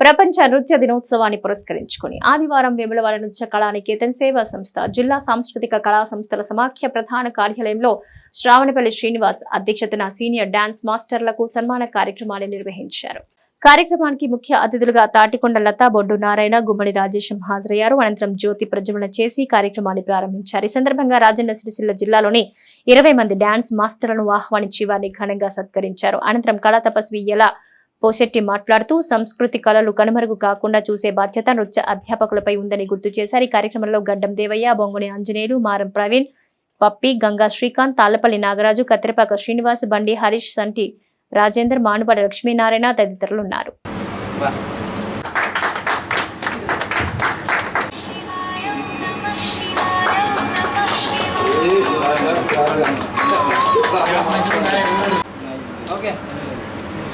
ప్రపంచ నృత్య దినోత్సవాన్ని పురస్కరించుకుని ఆదివారం వేములవాడ నృత్య కళానికేతన్ సేవా సంస్థ జిల్లా సాంస్కృతిక కళా సంస్థల సమాఖ్య ప్రధాన కార్యాలయంలో శ్రావణపల్లి శ్రీనివాస్ అధ్యక్షతన సీనియర్ డాన్స్ మాస్టర్లకు సన్మాన కార్యక్రమాన్ని నిర్వహించారు. కార్యక్రమానికి ముఖ్య అతిథులుగా తాటికొండ లతా బొడ్డు నారాయణ గుమ్మడి రాజేశం హాజరయ్యారు. అనంతరం జ్యోతి ప్రజ్వలన చేసి కార్యక్రమాన్ని ప్రారంభించారు. ఈ సందర్భంగా రాజన్న సిరిసిల్ల జిల్లాలోని ఇరవై మంది డాన్స్ మాస్టర్లను ఆహ్వానించి వారిని ఘనంగా సత్కరించారు. అనంతరం కళా తపస్వి ఎలా పోశెట్టి మాట్లాడుతూ సంస్కృతి కళలు కనుమరుగు కాకుండా చూసే బాధ్యత నృత్య అధ్యాపకులపై ఉందని గుర్తు చేశారు. ఈ కార్యక్రమంలో గడ్డం దేవయ్య బొంగుని ఆంజనేయులు మారం ప్రవీణ్ పప్పి గంగా శ్రీకాంత్ తాళ్ళపల్లి నాగరాజు కత్తిరపాక శ్రీనివాస్ బండి హరీష్ సంటి రాజేందర్ మానుపాటి లక్ష్మీనారాయణ తదితరులు ఉన్నారు.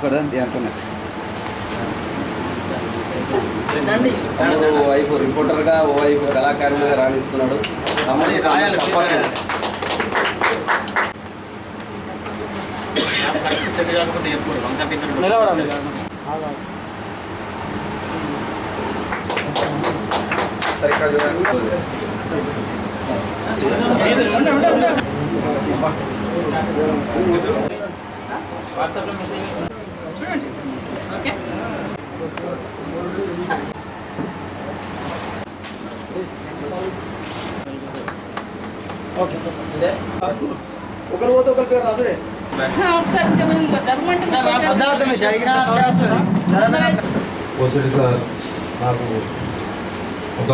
ఇక్కడ అనుకున్నా రండి. ఓ వైపు రిపోర్టర్గా ఓ వైపు కళాకారులుగా రాణిస్తున్నాడు. తమ్ముడు సరిగ్గా చూడండి. ఓకే ఒకసారి సార్ నాకు ఒక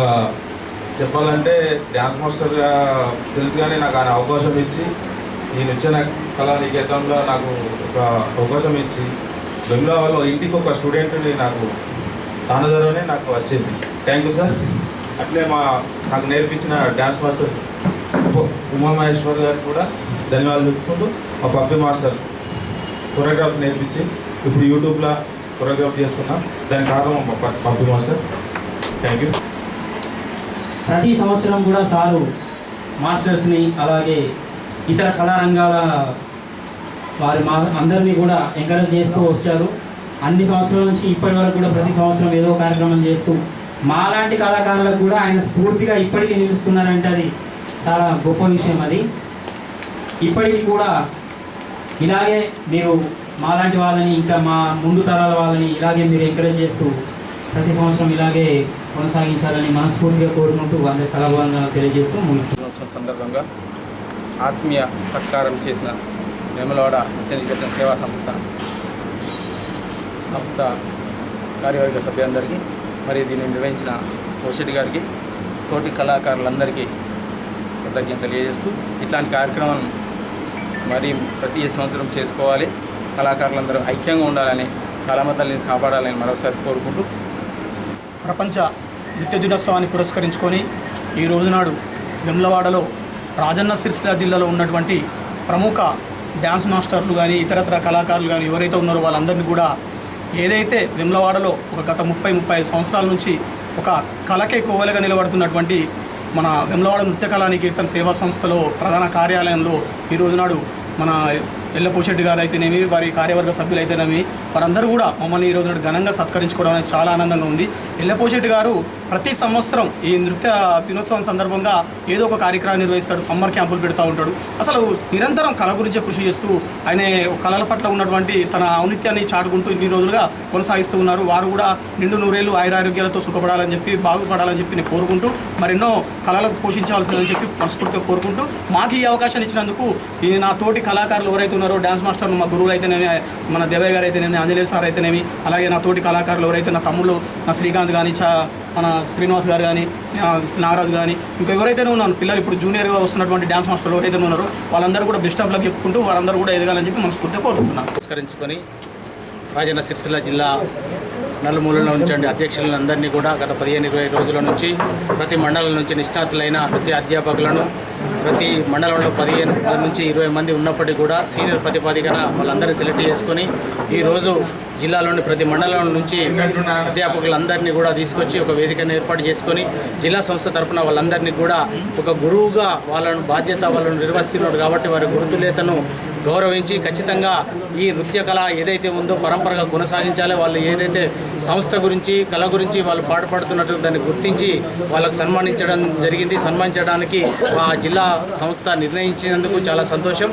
చెప్పాలంటే డ్యాన్స్ మాస్టర్గా తెలుసు కానీ నాకు ఆయన అవకాశం ఇచ్చి నేను నృత్య కళా నికేతంలో నాకు ఒక అవకాశం ఇచ్చి బెంగళూరులో ఇంటికి ఒక స్టూడెంట్ని నాకు తానదరనే నాకు వచ్చింది. థ్యాంక్ యూ సార్ అట్లే మా నాకు నేర్పించిన డ్యాన్స్ మాస్టర్ ఉమామహేశ్వర్ గారు కూడా ధన్యవాదాలు చెప్పుకుంటూ మా పప్పి మాస్టర్ కొరియోగ్రాఫ్ నేర్పించి ఇప్పుడు యూట్యూబ్లో కొరియోగ్రాఫ్ చేస్తున్నా. దానికి కారణం మా పప్పి మాస్టర్. థ్యాంక్ యూ ప్రతి సంవత్సరం కూడా సారు మాస్టర్స్ని అలాగే ఇతర కళారంగాల వారు మా అందరినీ కూడా ఎంకరేజ్ చేస్తూ వచ్చారు. అన్ని సంవత్సరాల నుంచి ఇప్పటి వరకు కూడా ప్రతి సంవత్సరం ఏదో కార్యక్రమం చేస్తూ మాలాంటి కళాకారులకు కూడా ఆయన స్ఫూర్తిగా ఇప్పటికీ నిలుస్తున్నారంటే అది చాలా గొప్ప విషయం అది. ఇప్పటికీ కూడా ఇలాగే మీరు మాలాంటి వాళ్ళని ఇంకా మా ముందు తరాల వాళ్ళని ఇలాగే మీరు ఎంకరేజ్ చేస్తూ ప్రతి సంవత్సరం ఇలాగే కొనసాగించాలని మనస్ఫూర్తిగా కోరుకుంటూ అందరి కళాభవన్ తెలియజేస్తూ ముగిస్తున్నాం సందర్భంగా ఆత్మీయ సత్కారం చేసిన వేములవాడ నిత్యనికేతన్ సేవా సంస్థ సంస్థ కార్యవర్గ సభ్యులందరికీ మరి దీన్ని నిర్వహించిన కోశెట్టి గారికి తోటి కళాకారులందరికీ కృతజ్ఞతలు తెలియజేస్తూ ఇట్లాంటి కార్యక్రమం మరి ప్రతి సంవత్సరం చేసుకోవాలి. కళాకారులందరూ ఐక్యంగా ఉండాలని కళామతల్ని కాపాడాలని మరోసారి కోరుకుంటూ ప్రపంచ నృత్య దినోత్సవాన్ని పురస్కరించుకొని ఈ రోజునాడు వెమ్లవాడలో రాజన్న సిరిసిల్ల జిల్లాలో ఉన్నటువంటి ప్రముఖ డ్యాన్స్ మాస్టర్లు కానీ ఇతరత్ర కళాకారులు కానీ ఎవరైతే ఉన్నారో వాళ్ళందరినీ కూడా ఏదైతే విమ్లవాడలో ఒక గత ముప్పై ముప్పై ఐదు సంవత్సరాల నుంచి ఒక కళకే కోవలుగా నిలబడుతున్నటువంటి మన విమ్లవాడ నృత్య కళాని కీర్తన సేవా సంస్థలో ప్రధాన కార్యాలయంలో ఈ రోజునాడు మన ఎల్లపోషెడ్డి గారు అయితేనేమి వారి కార్యవర్గ సభ్యులు అయితేనేమి వారందరూ కూడా మమ్మల్ని ఈరోజు నాడు ఘనంగా సత్కరించుకోవడం అనేది చాలా ఆనందంగా ఉంది. ఎల్లపోషెడ్డి గారు ప్రతి సంవత్సరం ఈ నృత్య దినోత్సవం సందర్భంగా ఏదో ఒక కార్యక్రమం నిర్వహిస్తాడు సమ్మర్ క్యాంపులు పెడతా ఉంటాడు. అసలు నిరంతరం కళ గురించే కృషి చేస్తూ ఆయన కళల పట్ల ఉన్నటువంటి తన ఔనిత్యాన్ని చాటుకుంటూ ఇన్ని రోజులుగా కొనసాగిస్తూ ఉన్నారు. వారు కూడా నిండు నూరేళ్ళు ఆయురారోగ్యాలతో సుఖపడాలని చెప్పి బాగుపడాలని చెప్పి నేను కోరుకుంటూ మరెన్నో కళలకు పోషించాల్సిందని చెప్పి మనస్ఫూర్తిగా కోరుకుంటూ మాకు ఈ అవకాశాన్ని ఇచ్చినందుకు ఈ నా తోటి కళాకారులు ఎవరైతే ఉన్నారో డ్యాన్స్ మాస్టర్లు మా గురువులు అయితేనేమి మన దేవయ్య గారు అయితేనేమి ఆంజనేయ సార్ అయితేనేమి అలాగే నా తోటి కళాకారులు ఎవరైతే నా తమ్ముళ్ళు నా శ్రీకాంత్ కానీ చా మన శ్రీనివాస్ గారు కానీ నాగరాజు కానీ ఇంకా ఎవరైతే ఉన్నాను పిల్లలు ఇప్పుడు జూనియర్గా వస్తున్నటువంటి డ్యాన్స్ మాస్టర్లు ఎవరైతే ఉన్నారో వాళ్ళందరూ కూడా బెస్ట్ ఆఫ్ లక్ చెప్పుకుంటూ వారందరూ కూడా ఎదగాలని చెప్పి మనస్ఫూర్తిగా కోరుకుంటున్నాను. నమస్కరించుకొని రాజన్న సిరిసిల్ల జిల్లా నలుమూలలో ఉంచండి. అధ్యక్షులందరినీ కూడా గత పదిహేను ఇరవై రోజుల నుంచి ప్రతి మండలం నుంచి నిష్ణాతులైన ప్రతి అధ్యాపకులను ప్రతి మండలంలో పదిహేను నుంచి ఇరవై మంది ఉన్నప్పటికీ కూడా సీనియర్ ప్రతిపాదికన వాళ్ళందరినీ సెలెక్ట్ చేసుకొని ఈరోజు జిల్లాలోని ప్రతి మండలం నుంచి అధ్యాపకులందరినీ కూడా తీసుకొచ్చి ఒక వేదికను ఏర్పాటు చేసుకొని జిల్లా సంస్థ తరపున వాళ్ళందరినీ కూడా ఒక గురువుగా వాళ్ళను బాధ్యత వాళ్ళను నిర్వహిస్తున్నారు కాబట్టి వారి గురుతులేతను గౌరవించి ఖచ్చితంగా ఈ నృత్య కళ ఏదైతే ఉందో పరంపరగా కొనసాగించాలి వాళ్ళు ఏదైతే సంస్థ గురించి కళ గురించి వాళ్ళు పాటుపడుతున్నట్టు దాన్ని గుర్తించి వాళ్ళకు సన్మానించడం జరిగింది. సన్మానించడానికి ఆ జిల్లా సంస్థ నిర్ణయించినందుకు చాలా సంతోషం.